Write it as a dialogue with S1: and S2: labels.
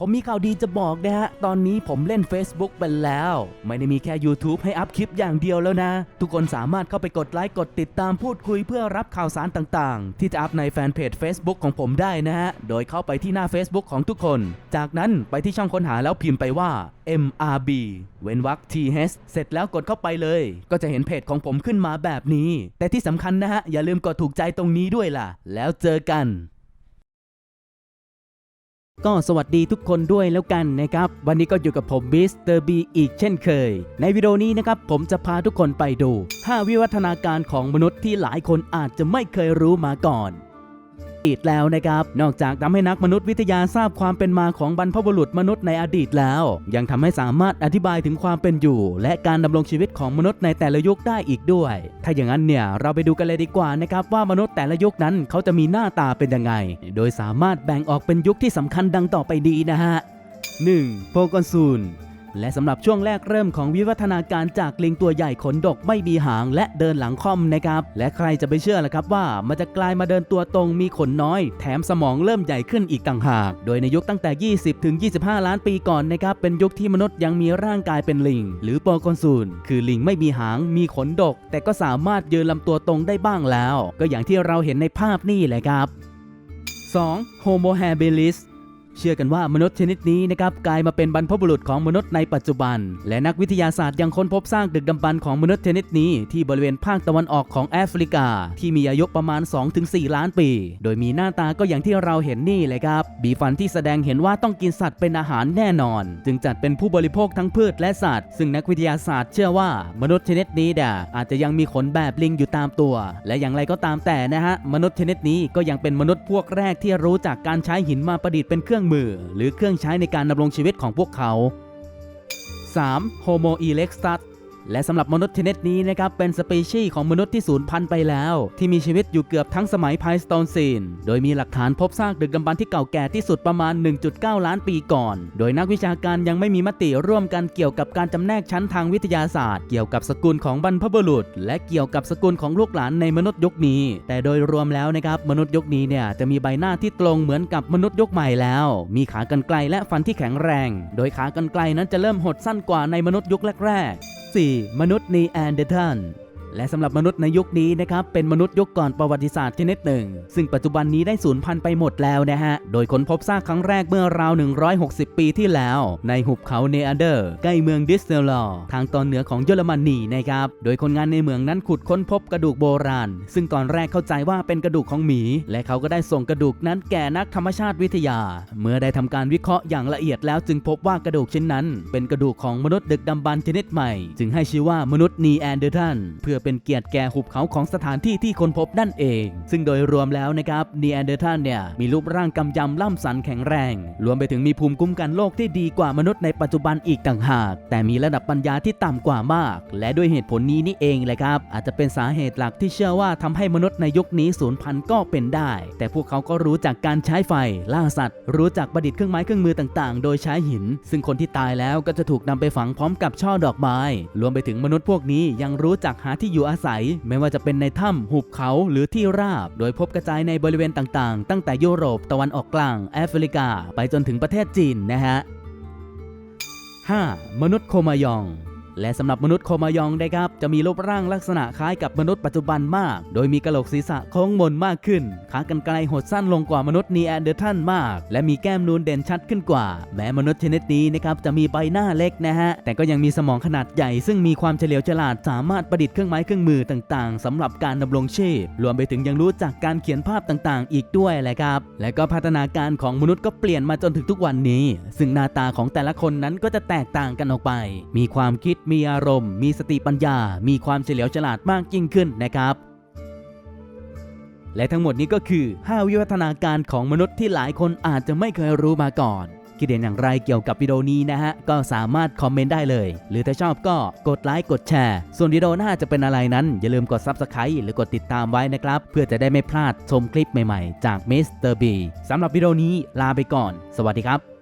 S1: ผมมีข่าวดีจะบอกนะฮะ ตอนนี้ผมเล่น Facebook ไปแล้ว ไม่ได้มีแค่ YouTube ให้อัพคลิปอย่างเดียวแล้วนะ ทุกคนสามารถเข้าไปกดไลค์ กดติดตามพูดคุยเพื่อรับข่าวสารต่างๆ ที่จะอัพในแฟนเพจ Facebook ของผมได้นะฮะ โดยเข้าไปที่หน้า Facebook ของทุกคน จากนั้นไปที่ช่องค้นหาแล้วพิมพ์ไปว่า MRB เว้นวรรค TH เสร็จแล้วกดเข้าไปเลย ก็จะเห็นเพจของผมขึ้นมาแบบนี้ แต่ที่สำคัญนะฮะอย่าลืมกดถูกใจตรงนี้ด้วยล่ะ แล้วเจอกัน ก็สวัสดีทุกคนด้วยแล้วกันนะครับ วันนี้ก็อยู่กับผมบิสเตอร์บีอีกเช่นเคย ในวิดีโอนี้นะครับผมจะพาทุกคนไปดู 5 วิวัฒนาการของมนุษย์ที่หลายคนอาจจะไม่เคยรู้มาก่อน อีกแล้วนะครับ นอกจากทำให้นักมนุษยวิทยาทราบความเป็นมาของบรรพบุรุษมนุษย์ในอดีตแล้ว ยังทำให้สามารถอธิบายถึงความเป็นอยู่ และการดำรงชีวิตของมนุษย์ในแต่ละยุคได้อีกด้วย ถ้าอย่างนั้นเนี่ยเราไปดูกันเลยดีกว่านะครับว่ามนุษย์แต่ละยุคนั้นเขาจะมีหน้าตาเป็นยังไง โดยสามารถแบ่งออกเป็นยุคที่สำคัญดังต่อไปดีนะฮะ 1. โปกอนซูน และสำหรับช่วงแรกเริ่มของวิวัฒนาการจากลิงตัวใหญ่ขนดกไม่มีหางและเดินหลังค่อมนะครับ และใครจะไปเชื่อล่ะครับว่ามันจะกลายมาเดินตัวตรงมีขนน้อย แถมสมองเริ่มใหญ่ขึ้นอีกต่างหาก โดยในยุคตั้งแต่ 20ถึง25 ล้านปีก่อนนะครับ เป็นยุคที่มนุษย์ยังมีร่างกายเป็นลิง หรือโปกอนซูนคือลิงไม่มีหางมีขนดก แต่ก็สามารถยืนลำตัวตรงได้บ้างแล้ว ก็อย่างที่เราเห็นในภาพนี่แหละครับ 2. Homo habilis เชื่อกันว่ามนุษย์ชนิดนี้นะครับกลายมาเป็นบรรพบุรุษของมนุษย์ในปัจจุบัน และนักวิทยาศาสตร์ยังค้นพบสร้างดึกดำบรรพ์ของมนุษย์ชนิดนี้ที่บริเวณภาคตะวันออกของแอฟริกา ที่มีอายุประมาณ 2-4 ล้านปี โดยมีหน้าตาก็อย่างที่เราเห็นนี่เลยครับบีฟันที่แสดงเห็นว่าต้องกินสัตว์เป็นอาหารแน่นอน จึงจัดเป็นผู้บริโภคทั้งพืชและสัตว์ ซึ่งนักวิทยาศาสตร์เชื่อว่ามนุษย์ชนิดนี้เด่อาจจะยังมีขนแบบลิงอยู่ตามตัว และอย่างไรก็ตามแต่นะฮะมนุษย์ชนิดนี้ก็ยังเป็นมนุษย์พวกแรกที่รู้จักการใช้หินมาประดิษฐ์เป็นเครื่องมือหรือเครื่องใช้ในการดำรงชีวิตของพวกเขา 3. Homo erectus และสำหรับมนุษย์ชนิดนี้นะครับเป็นสปีชีส์ของมนุษย์ที่สูญพันธุ์ไปแล้ว ที่มีชีวิตอยู่เกือบทั้งสมัยไพสโตนซีน โดยมีหลักฐานพบซากดึกดำบรรที่เก่าแก่ที่สุดประมาณ 1.9 ล้านปีก่อน โดยนักวิชาการยังไม่มีมติร่วมกันเกี่ยวกับการจำแนกชั้นทางวิทยาศาสตร์ เกี่ยวกับสกุลของบรรพบุรุษ และเกี่ยวกับสกุลของลูกหลานในมนุษย์ยุคนี้ แต่โดยรวมแล้วนะครับมนุษย์ยุคนี้เนี่ยจะมีใบหน้าที่ตรงเหมือนกับมนุษย์ยุคใหม่แล้ว มีขากรรไกรและฟันที่แข็งแรง โดยขากรรไกรนั้นจะเริ่มหดสั้นกว่าในมนุษย์ยุคแรกๆ 4. มนุษย์นีแอนเดอร์ทัน และสำหรับมนุษย์ในยุคนี้นะครับเป็นมนุษย์ยุคก่อนประวัติศาสตร์ชนิดหนึ่ง ซึ่งปัจจุบันนี้ได้สูญพันธุ์ไปหมดแล้วนะฮะ โดยค้นพบซากครั้งแรกเมื่อราว 160 ปีที่แล้ว ในหุบเขาเนอเดอร์ ใกล้เมืองดิสเนลลอร์ทางตอนเหนือของเยอรมนีนะครับ โดยคนงานในเมืองนั้นขุดค้นพบกระดูกโบราณ ซึ่งตอนแรกเข้าใจว่าเป็นกระดูกของหมี และเขาก็ได้ส่งกระดูกนั้นแก่นักธรรมชาติวิทยา เมื่อได้ทำการวิเคราะห์อย่างละเอียดแล้วจึงพบว่ากระดูกชิ้นนั้น เป็นกระดูกของมนุษย์ดึกดำบรรชนิดใหม่ จึงให้ชื่อว่ามนุษย์นีแอนเดอร์ทันเพื่อเป็นเกียรติแก่หุบเขาของสถานที่ที่ค้นพบนั่นเอง ซึ่งโดยรวมแล้วนะครับนีแอนเดอร์ทันเนี่ยมีรูปร่างกำยำล่ำสันแข็งแรง รวมไปถึงมีภูมิคุ้มกันโรคที่ดีกว่ามนุษย์ในปัจจุบันอีกต่างหาก แต่มีระดับปัญญาที่ต่ำกว่ามาก และด้วยเหตุผลนี้นี่เองแหละครับอาจจะเป็นสาเหตุหลักที่เชื่อว่าทำให้มนุษย์ในยุคนี้สูญพันธุ์ก็เป็นได้ แต่พวกเขาก็รู้จักการใช้ไฟล่าสัตว์ รู้จักประดิษฐ์เครื่องไม้เครื่องมือต่างๆ โดยใช้หิน ซึ่งคนที่ตายแล้วก็จะถูกนำไปฝังพร้อมกับช่อดอกไม้ รวมไปถึงมนุษย์พวกนี้ยังรู้จักหาที่อยู่อาศัย ไม่ว่าจะเป็นในถ้ำหุบเขาหรือที่ราบ โดยพบกระจายในบริเวณต่างๆ ตั้งแต่ยุโรปตะวันออกกลางแอฟริกา ไปจนถึงประเทศจีนนะฮะ 5. มนุษย์โคมายอง และสำหรับมนุษย์โคมายองนะครับ จะมีรูปร่างลักษณะคล้ายกับมนุษย์ปัจจุบันมาก โดยมีกระโหลกศีรษะโค้งมนมากขึ้น ขากรรไกรหดสั้นลงกว่ามนุษย์นีแอนเดอร์ทันมาก และมีแก้มนูนเด่นชัดขึ้นกว่า แม้มนุษย์ชนิดนี้นะครับจะมีใบหน้าเล็กนะฮะ แต่ก็ยังมีสมองขนาดใหญ่ ซึ่งมีความเฉลียวฉลาดสามารถประดิษฐ์เครื่องไม้เครื่องมือต่างๆสำหรับการดำรงชีพ รวมไปถึงยังรู้จักการเขียนภาพต่างๆ อีกด้วยแหละครับ และก็พัฒนาการของมนุษย์ก็เปลี่ยนมาจนถึงทุกวันนี้ ซึ่งหน้าตาของแต่ละคนนั้นก็จะแตกต่างกันออกไป มีความคิดมีอารมณ์ มีสติปัญญา มีความเฉลียวฉลาดมากยิ่งขึ้นนะครับ และทั้งหมดนี้ก็คือ 5 วิวัฒนาการของมนุษย์ที่หลายคนอาจจะไม่เคยรู้มาก่อนคิดเห็นอย่างไรเกี่ยวกับวิดีโอนี้นะฮะ ก็สามารถคอมเมนต์ได้เลย หรือถ้าชอบก็กดไลค์กดแชร์ ส่วนวิดีโอหน้าจะเป็นอะไรนั้น อย่าลืมกด Subscribe หรือกดติดตามไว้นะครับ เพื่อจะได้ไม่พลาดชมคลิปใหม่ๆ จาก Mr. B สำหรับวิดีโอนี้ลาไปก่อน สวัสดีครับ